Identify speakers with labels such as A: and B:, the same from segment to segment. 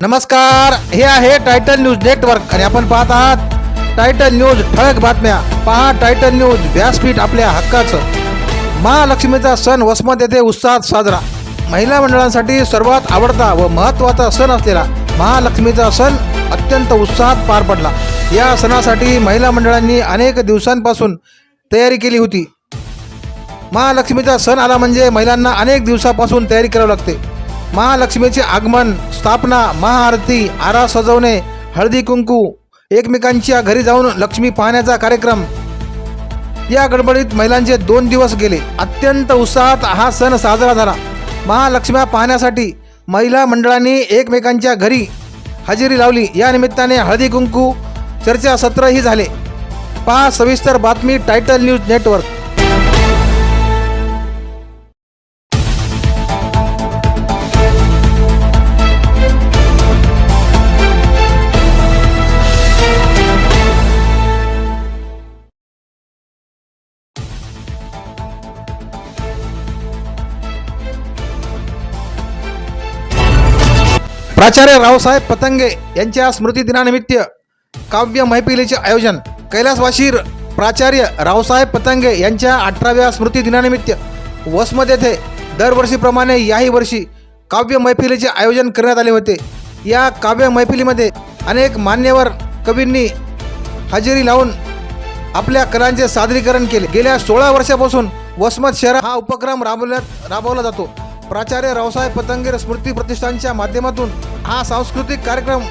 A: नमस्कार हे आहे टायटल न्यूज नेटवर्क आणि आपण पाहत आहात टायटल न्यूज ठळक बातम्या. पहा टायटल न्यूज व्यासपीठ आपल्या हक्काचं. महालक्ष्मीचा सण वसमत येथे उत्साहात साजरा. महिला मंडळांसाठी सर्वात आवडता व महत्त्वाचा सण असलेला महालक्ष्मीचा सण अत्यंत उत्साहात पार पडला. या सणासाठी महिला मंडळांनी अनेक दिवसांपासून तयारी केली होती. महालक्ष्मीचा सण आला म्हणजे महिलांना अनेक दिवसापासून तयारी करावी लागते. महालक्ष्मीचे आगमन स्थापना महाआरती आरा सजवणे हळदी कुंकू एकमेकांच्या घरी जाऊन लक्ष्मी पाहण्याचा कार्यक्रम. या गडबडीत महिलांचे दोन दिवस गेले. अत्यंत उत्साहात हा सण साजरा झाला. महालक्ष्म्या पाहण्यासाठी महिला मंडळांनी एकमेकांच्या घरी हजेरी लावली. या निमित्ताने हळदी कुंकू चर्चा सत्रही झाले. पहा सविस्तर बातमी टायटल न्यूज नेटवर्क प्राचार्य रावसाहेब पतंगे यांच्या स्मृतिदिनानिमित्त काव्य मैफिलीचे आयोजन कैलासवाशीर प्राचार्य रावसाहेब पतंगे यांच्या अठराव्या स्मृतिदिनानिमित्त वसमत येथे दरवर्षीप्रमाणे याही वर्षी काव्य मैफिलीचे आयोजन करण्यात आले होते. या काव्य मैफिलीमध्ये अनेक मान्यवर कवींनी हजेरी लावून आपल्या कलांचे सादरीकरण केले. गेल्या सोळा वर्षापासून वसमत शहरात हा उपक्रम राबवण्यात राबवला जातो. प्राचार्य रावसाहेब पतंगेर स्मृती प्रतिष्ठानच्या माध्यमातून हा सांस्कृतिक कार्यक्रम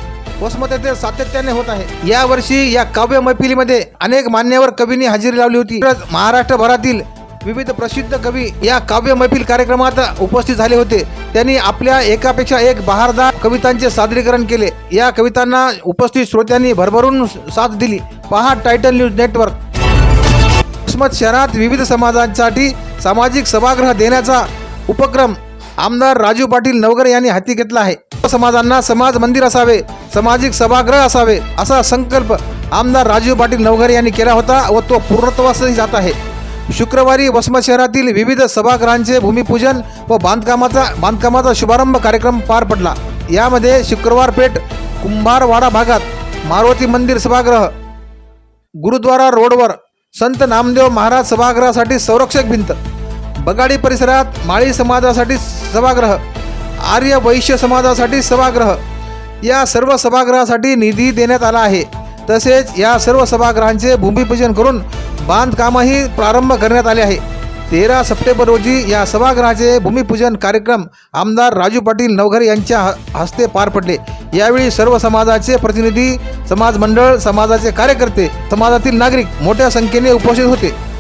A: वसमत येथे सातत्याने होत आहे. या वर्षी या काव्य मैफिलीमध्ये अनेक मान्यवर कवींनी हजेरी लावली होती. महाराष्ट्रभरातील विविध प्रसिद्ध कवी या काव्य मैफिल कार्यक्रमात उपस्थित झाले होते. त्यांनी आपल्या एकापेक्षा एक बहारदार कवितांचे सादरीकरण केले. या कवितांना उपस्थित श्रोत्यांनी भरभरून साथ दिली. पहा टायटल न्यूज नेटवर्क. वसमत शहरात विविध समाजांसाठी सामाजिक सभागृह देण्याचा उपक्रम आमदार राजू पाटील नवगरे यांनी हाती घेतला आहे. समाजांना समाज मंदिर असावे सामाजिक सभागृह असावे असा संकल्प आमदार राजू पाटील नवगर यांनी केला होता व तो पूर्णत्वासही जात आहे. शुक्रवारी वसमत शहरातील विविध सभागृहांचे भूमिपूजन व बांधकामाचा बांधकामाचा शुभारंभ कार्यक्रम पार पडला. यामध्ये शुक्रवार पेठ कुंभारवाडा भागात मारुती मंदिर सभागृह गुरुद्वारा रोडवर संत नामदेव महाराज सभागृहासाठी संरक्षक भिंत बगाडी परिसरात माळी समाजासाठी सभागृह आर्य वैश्य समाजासाठी सभागृह. या सर्व सभागृहासाठी निधी देण्यात आला आहे. तसेच या सर्व सभागृहांचे भूमिपूजन करून बांधकामही प्रारंभ करण्यात आले आहे. तेरा सप्टेंबर रोजी या सभागृहाचे भूमिपूजन कार्यक्रम आमदार राजू पाटील नवघरे यांच्या ह- हस्ते पार पडले. यावेळी सर्व समाजाचे प्रतिनिधी समाज मंडळ समाजाचे कार्यकर्ते समाजातील नागरिक मोठ्या संख्येने उपस्थित होते.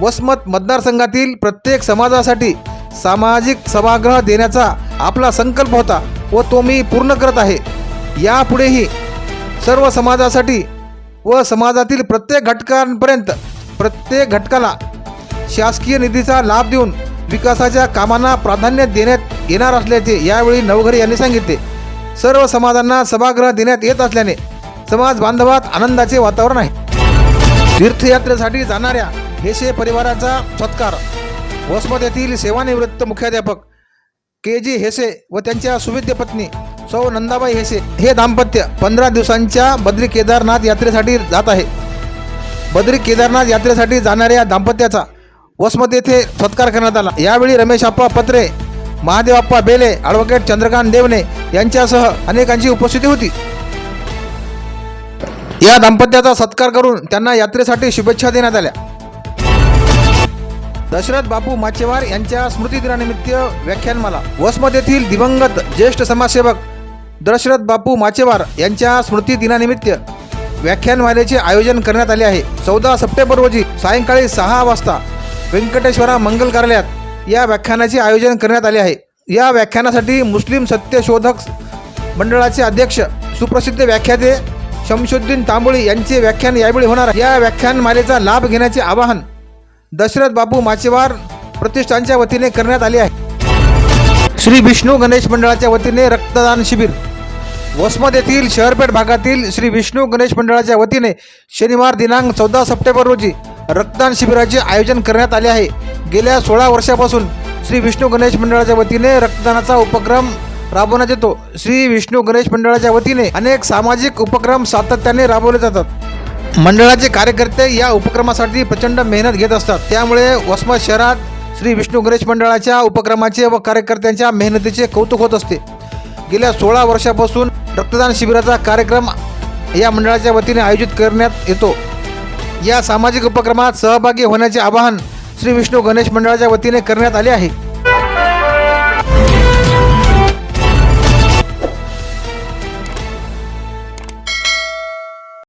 A: वसमत मतदारसंघातील प्रत्येक समाजासाठी सामाजिक सभागृह देण्याचा आपला संकल्प होता व तो मी पूर्ण करत आहे. यापुढेही सर्व समाजासाठी व समाजातील प्रत्येक घटकांपर्यंत प्रत्येक घटकाला शासकीय निधीचा लाभ देऊन विकासाच्या कामांना प्राधान्य देण्यात येणार असल्याचे यावेळी नवघरे यांनी सांगितले. सर्व समाजांना सभागृह देण्यात येत असल्याने समाज बांधवात आनंदाचे वातावरण आहे. तीर्थयात्रेसाठी जाणाऱ्या हेसे परिवाराचा सत्कार. वसमत येथील सेवानिवृत्त मुख्याध्यापक के जी हेसे व त्यांच्या सुविद्य पत्नी सौ नंदाबाई हेसे हे दाम्पत्य पंधरा दिवसांच्या बद्री केदारनाथ यात्रेसाठी जात आहे. बद्री केदारनाथ यात्रेसाठी जाणाऱ्या दाम्पत्याचा वसमत येथे सत्कार करण्यात आला. यावेळी रमेश आप्पा पत्रे महादेवाप्पा बेले ॲडव्होकेट चंद्रकांत देवणे यांच्यासह अनेकांची उपस्थिती होती. या दाम्पत्याचा सत्कार करून त्यांना यात्रेसाठी शुभेच्छा देण्यात आल्या. दशरथ बापू माचेवार यांच्या स्मृतिदिनानिमित्त व्याख्यानमाला. वसमत येथील दिवंगत ज्येष्ठ समाजसेवक दशरथ बापू माचेवार यांच्या स्मृतिदिनानिमित्त व्याख्यानमालेचे आयोजन करण्यात आले आहे. चौदा सप्टेंबर रोजी सायंकाळी सहा वाजता व्यंकटेश्वरा मंगल कार्यालयात या व्याख्यानाचे आयोजन करण्यात आले आहे. या व्याख्यानासाठी मुस्लिम सत्यशोधक मंडळाचे अध्यक्ष सुप्रसिद्ध व्याख्याते शमशुद्दीन तांबोळी यांचे व्याख्यान यावेळी होणार या व्याख्यानमालेचा लाभ घेण्याचे आवाहन दशरथ बापू माचेवार प्रतिष्ठानच्या वतीने करण्यात आले आहे. श्री विष्णू गणेश मंडळाच्या वतीने रक्तदान शिबिर. वसमत येथील शहरपेठ भागातील श्री विष्णू गणेश मंडळाच्या वतीने शनिवार दिनांक चौदा सप्टेंबर रोजी रक्तदान शिबिराचे आयोजन करण्यात आले आहे. गेल्या सोळा वर्षापासून श्री विष्णू गणेश मंडळाच्या वतीने रक्तदानाचा उपक्रम राबवण्यात येतो. श्री विष्णू गणेश मंडळाच्या वतीने अनेक सामाजिक उपक्रम सातत्याने राबवले जातात. मंडळाचे कार्यकर्ते या उपक्रमासाठी प्रचंड मेहनत घेत असतात. त्यामुळे वसमत शहरात श्री विष्णू गणेश मंडळाच्या उपक्रमाचे व कार्यकर्त्यांच्या मेहनतीचे कौतुक होत असते. गेल्या सोळा वर्षापासून रक्तदान शिबिराचा कार्यक्रम या मंडळाच्या वतीने आयोजित करण्यात येतो. या सामाजिक उपक्रमात सहभागी होण्याचे आवाहन श्री विष्णू गणेश मंडळाच्या वतीने करण्यात आले आहे.